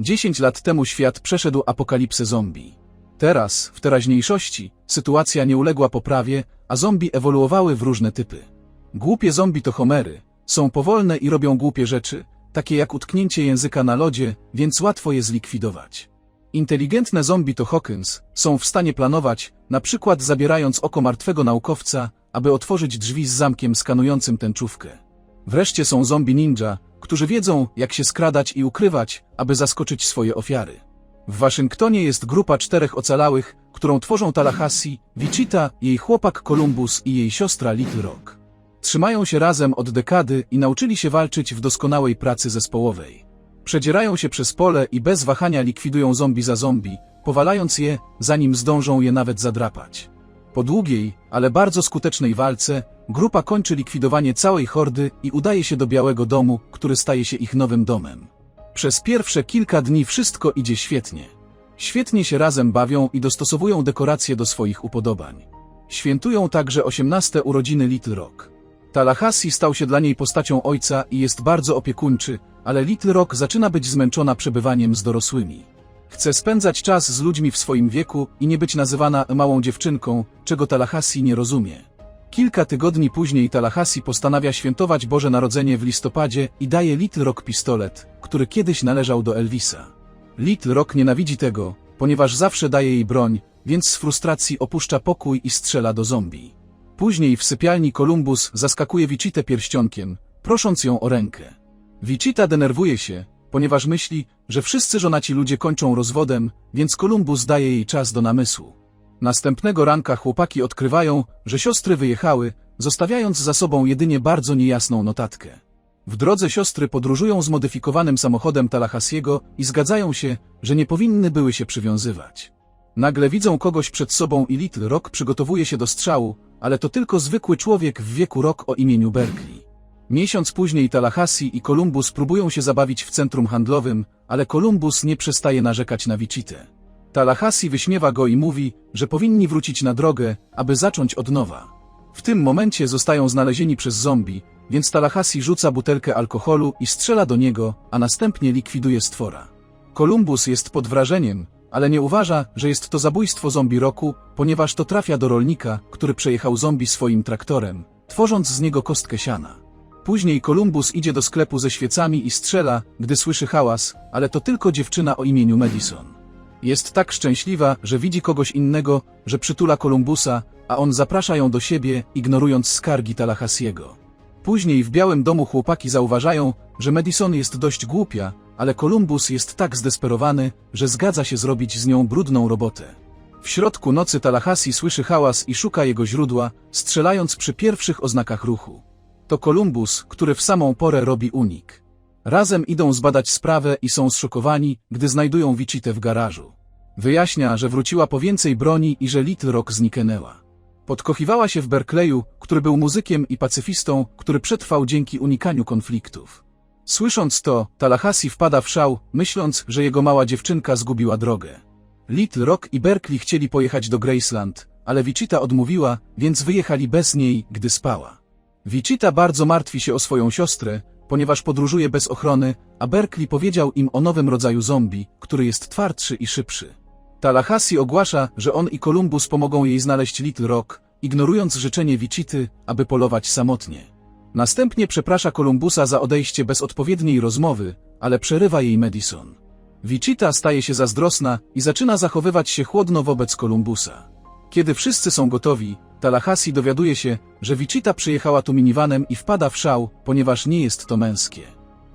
10 lat temu świat przeszedł apokalipsę zombie. Teraz, w teraźniejszości, sytuacja nie uległa poprawie, a zombie ewoluowały w różne typy. Głupie zombie to homery, są powolne i robią głupie rzeczy, takie jak utknięcie języka na lodzie, więc łatwo je zlikwidować. Inteligentne zombie to Hawkins, są w stanie planować, na przykład zabierając oko martwego naukowca, aby otworzyć drzwi z zamkiem skanującym tęczówkę. Wreszcie są zombie ninja, którzy wiedzą, jak się skradać i ukrywać, aby zaskoczyć swoje ofiary. W Waszyngtonie jest grupa czterech ocalałych, którą tworzą Tallahassee, Wichita, jej chłopak Columbus i jej siostra Little Rock. Trzymają się razem od dekady i nauczyli się walczyć w doskonałej pracy zespołowej. Przedzierają się przez pole i bez wahania likwidują zombie za zombie, powalając je, zanim zdążą je nawet zadrapać. Po długiej, ale bardzo skutecznej walce, grupa kończy likwidowanie całej hordy i udaje się do Białego Domu, który staje się ich nowym domem. Przez pierwsze kilka dni wszystko idzie świetnie. Świetnie się razem bawią i dostosowują dekoracje do swoich upodobań. Świętują także 18 urodziny Little Rock. Tallahassee stał się dla niej postacią ojca i jest bardzo opiekuńczy, ale Little Rock zaczyna być zmęczona przebywaniem z dorosłymi. Chce spędzać czas z ludźmi w swoim wieku i nie być nazywana małą dziewczynką, czego Tallahassee nie rozumie. Kilka tygodni później Tallahassee postanawia świętować Boże Narodzenie w listopadzie i daje Little Rock pistolet, który kiedyś należał do Elvisa. Little Rock nienawidzi tego, ponieważ zawsze daje jej broń, więc z frustracji opuszcza pokój i strzela do zombie. Później w sypialni Columbus zaskakuje Wichitę pierścionkiem, prosząc ją o rękę. Wichita denerwuje się, ponieważ myśli, że wszyscy żonaci ludzie kończą rozwodem, więc Columbus daje jej czas do namysłu. Następnego ranka chłopaki odkrywają, że siostry wyjechały, zostawiając za sobą jedynie bardzo niejasną notatkę. W drodze siostry podróżują zmodyfikowanym samochodem Tallahassiego i zgadzają się, że nie powinny były się przywiązywać. Nagle widzą kogoś przed sobą i Little Rock przygotowuje się do strzału, ale to tylko zwykły człowiek w wieku Rock o imieniu Berkeley. Miesiąc później Tallahassee i Columbus próbują się zabawić w centrum handlowym, ale Columbus nie przestaje narzekać na Wichitę. Tallahassee wyśmiewa go i mówi, że powinni wrócić na drogę, aby zacząć od nowa. W tym momencie zostają znalezieni przez zombie, więc Tallahassee rzuca butelkę alkoholu i strzela do niego, a następnie likwiduje stwora. Columbus jest pod wrażeniem, ale nie uważa, że jest to zabójstwo zombie roku, ponieważ to trafia do rolnika, który przejechał zombie swoim traktorem, tworząc z niego kostkę siana. Później Columbus idzie do sklepu ze świecami i strzela, gdy słyszy hałas, ale to tylko dziewczyna o imieniu Madison. Jest tak szczęśliwa, że widzi kogoś innego, że przytula Columbusa, a on zaprasza ją do siebie, ignorując skargi Tallahassiego. Później w Białym Domu chłopaki zauważają, że Madison jest dość głupia, ale Columbus jest tak zdesperowany, że zgadza się zrobić z nią brudną robotę. W środku nocy Tallahassee słyszy hałas i szuka jego źródła, strzelając przy pierwszych oznakach ruchu. To Columbus, który w samą porę robi unik. Razem idą zbadać sprawę i są zszokowani, gdy znajdują Wichitę w garażu. Wyjaśnia, że wróciła po więcej broni i że Little Rock zniknęła. Podkochiwała się w Berkeleyu, który był muzykiem i pacyfistą, który przetrwał dzięki unikaniu konfliktów. Słysząc to, Tallahassee wpada w szał, myśląc, że jego mała dziewczynka zgubiła drogę. Little Rock i Berkeley chcieli pojechać do Graceland, ale Wichita odmówiła, więc wyjechali bez niej, gdy spała. Wichita bardzo martwi się o swoją siostrę, ponieważ podróżuje bez ochrony, a Berkeley powiedział im o nowym rodzaju zombie, który jest twardszy i szybszy. Tallahassee ogłasza, że on i Columbus pomogą jej znaleźć Little Rock, ignorując życzenie Wichity, aby polować samotnie. Następnie przeprasza Columbusa za odejście bez odpowiedniej rozmowy, ale przerywa jej Madison. Wichita staje się zazdrosna i zaczyna zachowywać się chłodno wobec Columbusa. Kiedy wszyscy są gotowi, Tallahassee dowiaduje się, że Wichita przyjechała tu minivanem i wpada w szał, ponieważ nie jest to męskie.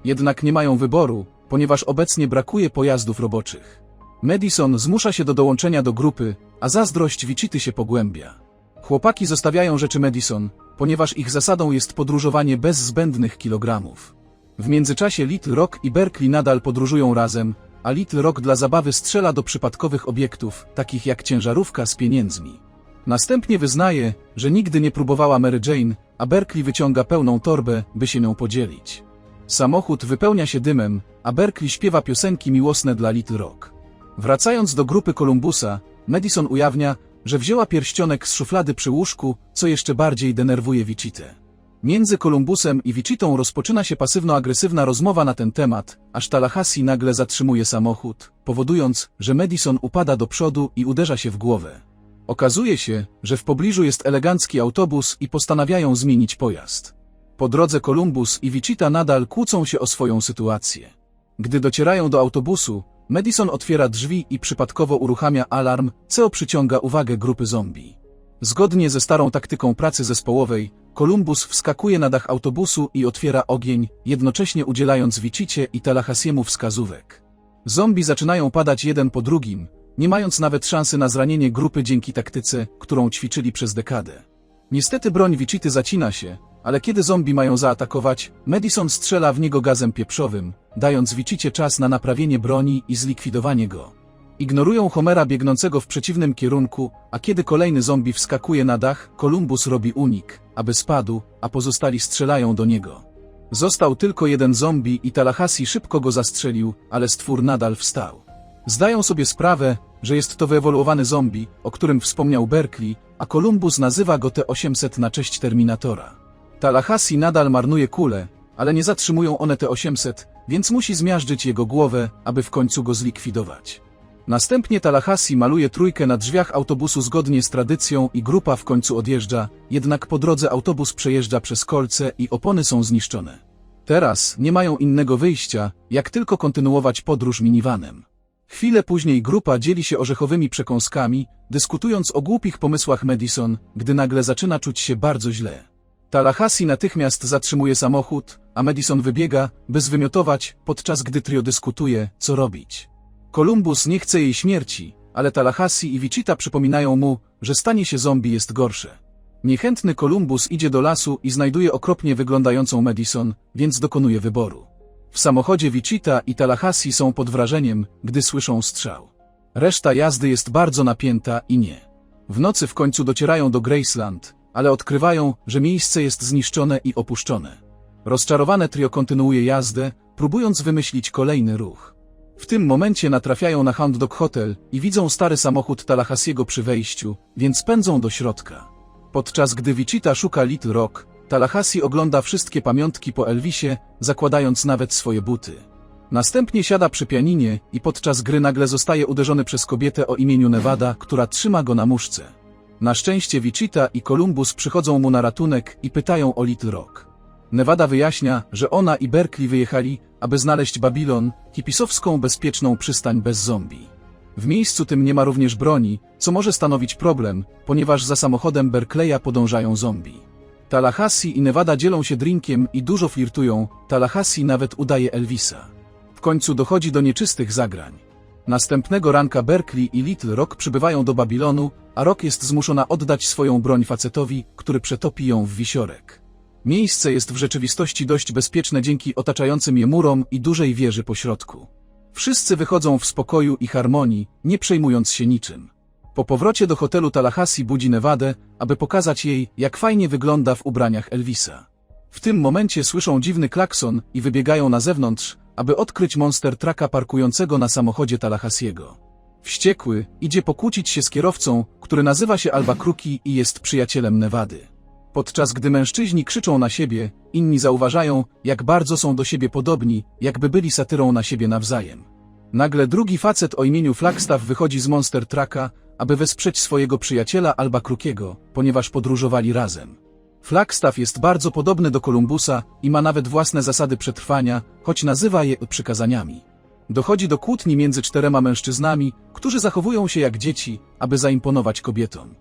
Jednak nie mają wyboru, ponieważ obecnie brakuje pojazdów roboczych. Madison zmusza się do dołączenia do grupy, a zazdrość Wichity się pogłębia. Chłopaki zostawiają rzeczy Madison, ponieważ ich zasadą jest podróżowanie bez zbędnych kilogramów. W międzyczasie Little Rock i Berkeley nadal podróżują razem, a Little Rock dla zabawy strzela do przypadkowych obiektów, takich jak ciężarówka z pieniędzmi. Następnie wyznaje, że nigdy nie próbowała Mary Jane, a Berkeley wyciąga pełną torbę, by się nią podzielić. Samochód wypełnia się dymem, a Berkeley śpiewa piosenki miłosne dla Little Rock. Wracając do grupy Columbusa, Madison ujawnia, że wzięła pierścionek z szuflady przy łóżku, co jeszcze bardziej denerwuje Wichitę. Między Kolumbusem i Wichitą rozpoczyna się pasywno-agresywna rozmowa na ten temat, aż Tallahassee nagle zatrzymuje samochód, powodując, że Madison upada do przodu i uderza się w głowę. Okazuje się, że w pobliżu jest elegancki autobus i postanawiają zmienić pojazd. Po drodze Columbus i Wichita nadal kłócą się o swoją sytuację. Gdy docierają do autobusu, Madison otwiera drzwi i przypadkowo uruchamia alarm, co przyciąga uwagę grupy zombie. Zgodnie ze starą taktyką pracy zespołowej, Columbus wskakuje na dach autobusu i otwiera ogień, jednocześnie udzielając Wichicie i Tallahassiemu wskazówek. Zombie zaczynają padać jeden po drugim, nie mając nawet szansy na zranienie grupy dzięki taktyce, którą ćwiczyli przez dekadę. Niestety broń Wichity zacina się, ale kiedy zombie mają zaatakować, Madison strzela w niego gazem pieprzowym, dając Wichicie czas na naprawienie broni i zlikwidowanie go. Ignorują Homera biegnącego w przeciwnym kierunku, a kiedy kolejny zombie wskakuje na dach, Columbus robi unik, aby spadł, a pozostali strzelają do niego. Został tylko jeden zombie i Tallahassee szybko go zastrzelił, ale stwór nadal wstał. Zdają sobie sprawę, że jest to wyewoluowany zombie, o którym wspomniał Berkeley, a Columbus nazywa go T-800 na cześć Terminatora. Tallahassee nadal marnuje kule, ale nie zatrzymują one T-800, więc musi zmiażdżyć jego głowę, aby w końcu go zlikwidować. Następnie Tallahassee maluje trójkę na drzwiach autobusu zgodnie z tradycją i grupa w końcu odjeżdża, jednak po drodze autobus przejeżdża przez kolce i opony są zniszczone. Teraz nie mają innego wyjścia, jak tylko kontynuować podróż minivanem. Chwilę później grupa dzieli się orzechowymi przekąskami, dyskutując o głupich pomysłach Madison, gdy nagle zaczyna czuć się bardzo źle. Tallahassee natychmiast zatrzymuje samochód, a Madison wybiega, by zwymiotować, podczas gdy trio dyskutuje, co robić. Columbus nie chce jej śmierci, ale Tallahassee i Wichita przypominają mu, że stanie się zombie jest gorsze. Niechętny Columbus idzie do lasu i znajduje okropnie wyglądającą Madison, więc dokonuje wyboru. W samochodzie Wichita i Tallahassee są pod wrażeniem, gdy słyszą strzał. Reszta jazdy jest bardzo napięta i nie. W nocy w końcu docierają do Graceland, ale odkrywają, że miejsce jest zniszczone i opuszczone. Rozczarowane trio kontynuuje jazdę, próbując wymyślić kolejny ruch. W tym momencie natrafiają na Hound Dog Hotel i widzą stary samochód Tallahassiego przy wejściu, więc pędzą do środka. Podczas gdy Wichita szuka Little Rock, Tallahassee ogląda wszystkie pamiątki po Elvisie, zakładając nawet swoje buty. Następnie siada przy pianinie i podczas gry nagle zostaje uderzony przez kobietę o imieniu Nevada, która trzyma go na muszce. Na szczęście Wichita i Columbus przychodzą mu na ratunek i pytają o Little Rock. Nevada wyjaśnia, że ona i Berkeley wyjechali, aby znaleźć Babilon, hipisowską bezpieczną przystań bez zombie. W miejscu tym nie ma również broni, co może stanowić problem, ponieważ za samochodem Berkeleya podążają zombie. Tallahassee i Nevada dzielą się drinkiem i dużo flirtują, Tallahassee nawet udaje Elvisa. W końcu dochodzi do nieczystych zagrań. Następnego ranka Berkeley i Little Rock przybywają do Babilonu, a Rock jest zmuszona oddać swoją broń facetowi, który przetopi ją w wisiorek. Miejsce jest w rzeczywistości dość bezpieczne dzięki otaczającym je murom i dużej wieży pośrodku. Wszyscy wychodzą w spokoju i harmonii, nie przejmując się niczym. Po powrocie do hotelu Tallahassee budzi Nevadę, aby pokazać jej, jak fajnie wygląda w ubraniach Elvisa. W tym momencie słyszą dziwny klakson i wybiegają na zewnątrz, aby odkryć monster trucka parkującego na samochodzie Tallahassiego. Wściekły, idzie pokłócić się z kierowcą, który nazywa się Alba Kruki i jest przyjacielem Nevady. Podczas gdy mężczyźni krzyczą na siebie, inni zauważają, jak bardzo są do siebie podobni, jakby byli satyrą na siebie nawzajem. Nagle drugi facet o imieniu Flagstaff wychodzi z Monster Trucka, aby wesprzeć swojego przyjaciela Alba Krukiego, ponieważ podróżowali razem. Flagstaff jest bardzo podobny do Kolumbusa i ma nawet własne zasady przetrwania, choć nazywa je przykazaniami. Dochodzi do kłótni między czterema mężczyznami, którzy zachowują się jak dzieci, aby zaimponować kobietom.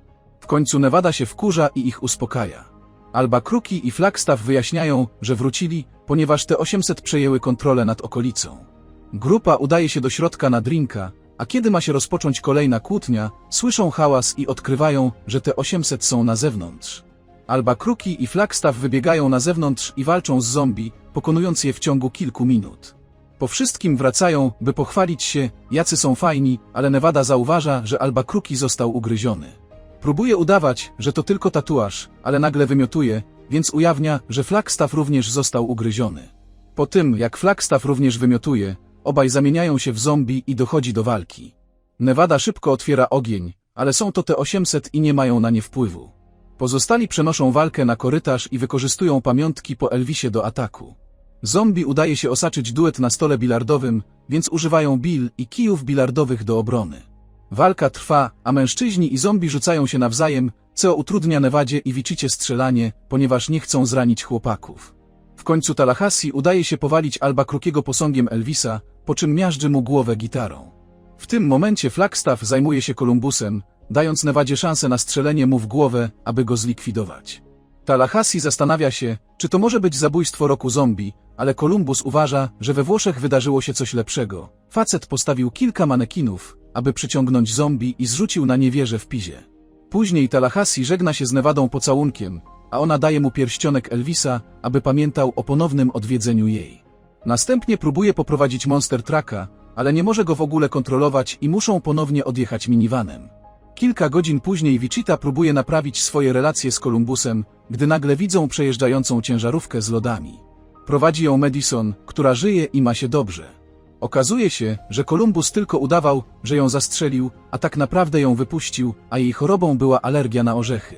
Końcu Nevada się wkurza i ich uspokaja. Alba Kruki i Flagstaff wyjaśniają, że wrócili, ponieważ te 800 przejęły kontrolę nad okolicą. Grupa udaje się do środka na drinka, a kiedy ma się rozpocząć kolejna kłótnia, słyszą hałas i odkrywają, że te 800 są na zewnątrz. Alba Kruki i Flagstaff wybiegają na zewnątrz i walczą z zombie, pokonując je w ciągu kilku minut. Po wszystkim wracają, by pochwalić się, jacy są fajni, ale Nevada zauważa, że Alba Kruki został ugryziony. Próbuje udawać, że to tylko tatuaż, ale nagle wymiotuje, więc ujawnia, że Flagstaff również został ugryziony. Po tym, jak Flagstaff również wymiotuje, obaj zamieniają się w zombie i dochodzi do walki. Nevada szybko otwiera ogień, ale są to te 800 i nie mają na nie wpływu. Pozostali przenoszą walkę na korytarz i wykorzystują pamiątki po Elvisie do ataku. Zombie udaje się osaczyć duet na stole bilardowym, więc używają bil i kijów bilardowych do obrony. Walka trwa, a mężczyźni i zombie rzucają się nawzajem, co utrudnia Nevadzie i Wichicie strzelanie, ponieważ nie chcą zranić chłopaków. W końcu Tallahassee udaje się powalić Alba Krukiego posągiem Elvisa, po czym miażdży mu głowę gitarą. W tym momencie Flagstaff zajmuje się Kolumbusem, dając Nevadzie szansę na strzelenie mu w głowę, aby go zlikwidować. Tallahassee zastanawia się, czy to może być zabójstwo roku zombie, ale Kolumbus uważa, że we Włoszech wydarzyło się coś lepszego. Facet postawił kilka manekinów, aby przyciągnąć zombie i zrzucił na nie wieżę w Pizie. Później Tallahassee żegna się z Nevadą pocałunkiem, a ona daje mu pierścionek Elvisa, aby pamiętał o ponownym odwiedzeniu jej. Następnie próbuje poprowadzić Monster Trucka, ale nie może go w ogóle kontrolować i muszą ponownie odjechać minivanem. Kilka godzin później Wichita próbuje naprawić swoje relacje z Kolumbusem, gdy nagle widzą przejeżdżającą ciężarówkę z lodami. Prowadzi ją Madison, która żyje i ma się dobrze. Okazuje się, że Kolumbus tylko udawał, że ją zastrzelił, a tak naprawdę ją wypuścił, a jej chorobą była alergia na orzechy.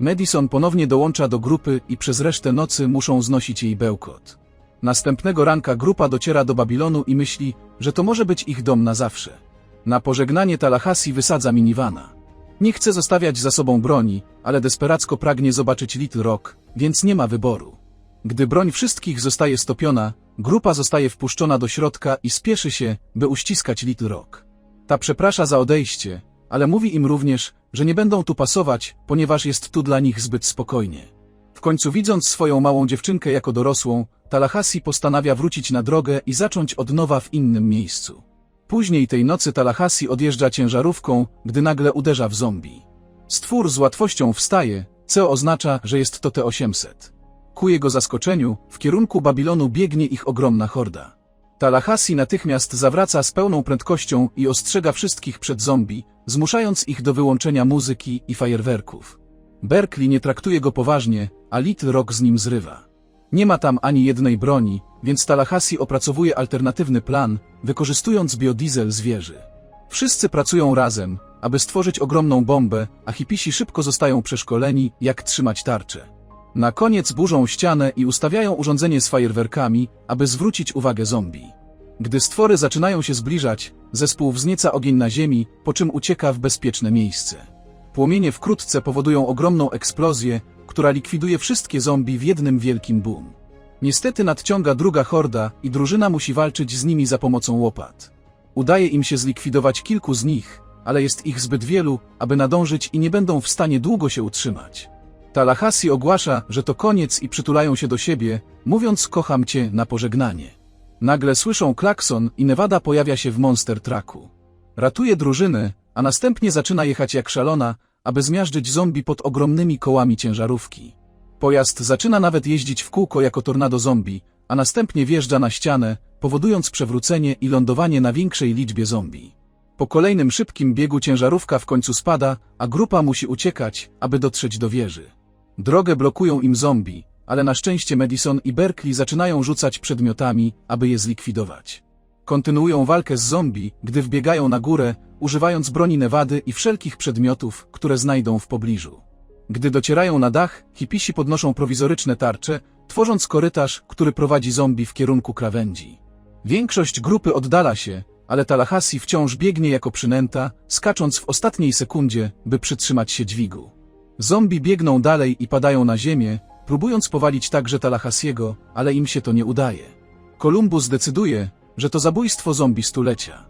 Madison ponownie dołącza do grupy i przez resztę nocy muszą znosić jej bełkot. Następnego ranka grupa dociera do Babilonu i myśli, że to może być ich dom na zawsze. Na pożegnanie Tallahassee wysadza minivana. Nie chce zostawiać za sobą broni, ale desperacko pragnie zobaczyć Little Rock, więc nie ma wyboru. Gdy broń wszystkich zostaje stopiona, grupa zostaje wpuszczona do środka i spieszy się, by uściskać Little Rock. Ta przeprasza za odejście, ale mówi im również, że nie będą tu pasować, ponieważ jest tu dla nich zbyt spokojnie. W końcu widząc swoją małą dziewczynkę jako dorosłą, Tallahassee postanawia wrócić na drogę i zacząć od nowa w innym miejscu. Później tej nocy Tallahassee odjeżdża ciężarówką, gdy nagle uderza w zombie. Stwór z łatwością wstaje, co oznacza, że jest to T-800. Ku jego zaskoczeniu, w kierunku Babilonu biegnie ich ogromna horda. Tallahassee natychmiast zawraca z pełną prędkością i ostrzega wszystkich przed zombie, zmuszając ich do wyłączenia muzyki i fajerwerków. Berkeley nie traktuje go poważnie, a Little Rock z nim zrywa. Nie ma tam ani jednej broni, więc Tallahassee opracowuje alternatywny plan, wykorzystując biodiesel z wieży. Wszyscy pracują razem, aby stworzyć ogromną bombę, a hipisi szybko zostają przeszkoleni, jak trzymać tarczę. Na koniec burzą ścianę i ustawiają urządzenie z fajerwerkami, aby zwrócić uwagę zombie. Gdy stwory zaczynają się zbliżać, zespół wznieca ogień na ziemi, po czym ucieka w bezpieczne miejsce. Płomienie wkrótce powodują ogromną eksplozję, która likwiduje wszystkie zombie w jednym wielkim boom. Niestety nadciąga druga horda i drużyna musi walczyć z nimi za pomocą łopat. Udaje im się zlikwidować kilku z nich, ale jest ich zbyt wielu, aby nadążyć i nie będą w stanie długo się utrzymać. Tallahassee ogłasza, że to koniec i przytulają się do siebie, mówiąc kocham cię na pożegnanie. Nagle słyszą klakson i Nevada pojawia się w Monster Trucku. Ratuje drużynę, a następnie zaczyna jechać jak szalona, aby zmiażdżyć zombie pod ogromnymi kołami ciężarówki. Pojazd zaczyna nawet jeździć w kółko jako tornado zombie, a następnie wjeżdża na ścianę, powodując przewrócenie i lądowanie na większej liczbie zombie. Po kolejnym szybkim biegu ciężarówka w końcu spada, a grupa musi uciekać, aby dotrzeć do wieży. Drogę blokują im zombie, ale na szczęście Madison i Berkeley zaczynają rzucać przedmiotami, aby je zlikwidować. Kontynuują walkę z zombie, gdy wbiegają na górę, używając broni Nevady i wszelkich przedmiotów, które znajdą w pobliżu. Gdy docierają na dach, hipisi podnoszą prowizoryczne tarcze, tworząc korytarz, który prowadzi zombie w kierunku krawędzi. Większość grupy oddala się, ale Tallahassee wciąż biegnie jako przynęta, skacząc w ostatniej sekundzie, by przytrzymać się dźwigu. Zombie biegną dalej i padają na ziemię, próbując powalić także Tallahassiego, ale im się to nie udaje. Columbus decyduje, że to zabójstwo zombie stulecia.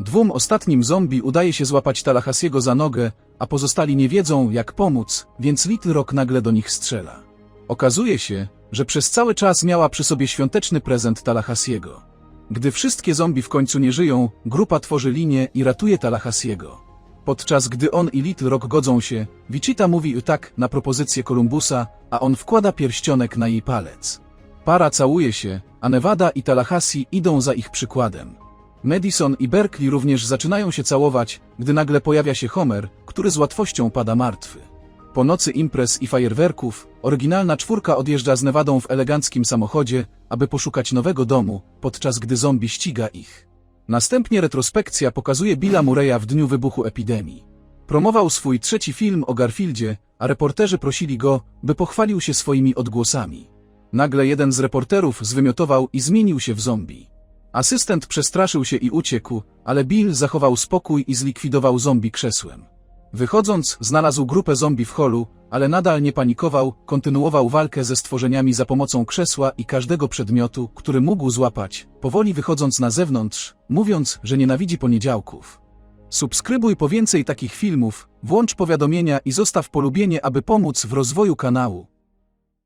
Dwóm ostatnim zombie udaje się złapać Tallahassiego za nogę, a pozostali nie wiedzą, jak pomóc, więc Little Rock nagle do nich strzela. Okazuje się, że przez cały czas miała przy sobie świąteczny prezent Tallahassiego. Gdy wszystkie zombie w końcu nie żyją, grupa tworzy linię i ratuje Tallahassiego. Podczas gdy on i Little Rock godzą się, Wichita mówi tak na propozycję Columbusa, a on wkłada pierścionek na jej palec. Para całuje się, a Nevada i Tallahassee idą za ich przykładem. Madison i Berkeley również zaczynają się całować, gdy nagle pojawia się Homer, który z łatwością pada martwy. Po nocy imprez i fajerwerków, oryginalna czwórka odjeżdża z Nevadą w eleganckim samochodzie, aby poszukać nowego domu, podczas gdy zombie ściga ich. Następnie retrospekcja pokazuje Billa Murray'a w dniu wybuchu epidemii. Promował swój trzeci film o Garfieldzie, a reporterzy prosili go, by pochwalił się swoimi odgłosami. Nagle jeden z reporterów zwymiotował i zmienił się w zombie. Asystent przestraszył się i uciekł, ale Bill zachował spokój i zlikwidował zombie krzesłem. Wychodząc, znalazł grupę zombie w holu, ale nadal nie panikował, kontynuował walkę ze stworzeniami za pomocą krzesła i każdego przedmiotu, który mógł złapać, powoli wychodząc na zewnątrz, mówiąc, że nienawidzi poniedziałków. Subskrybuj po więcej takich filmów, włącz powiadomienia i zostaw polubienie, aby pomóc w rozwoju kanału.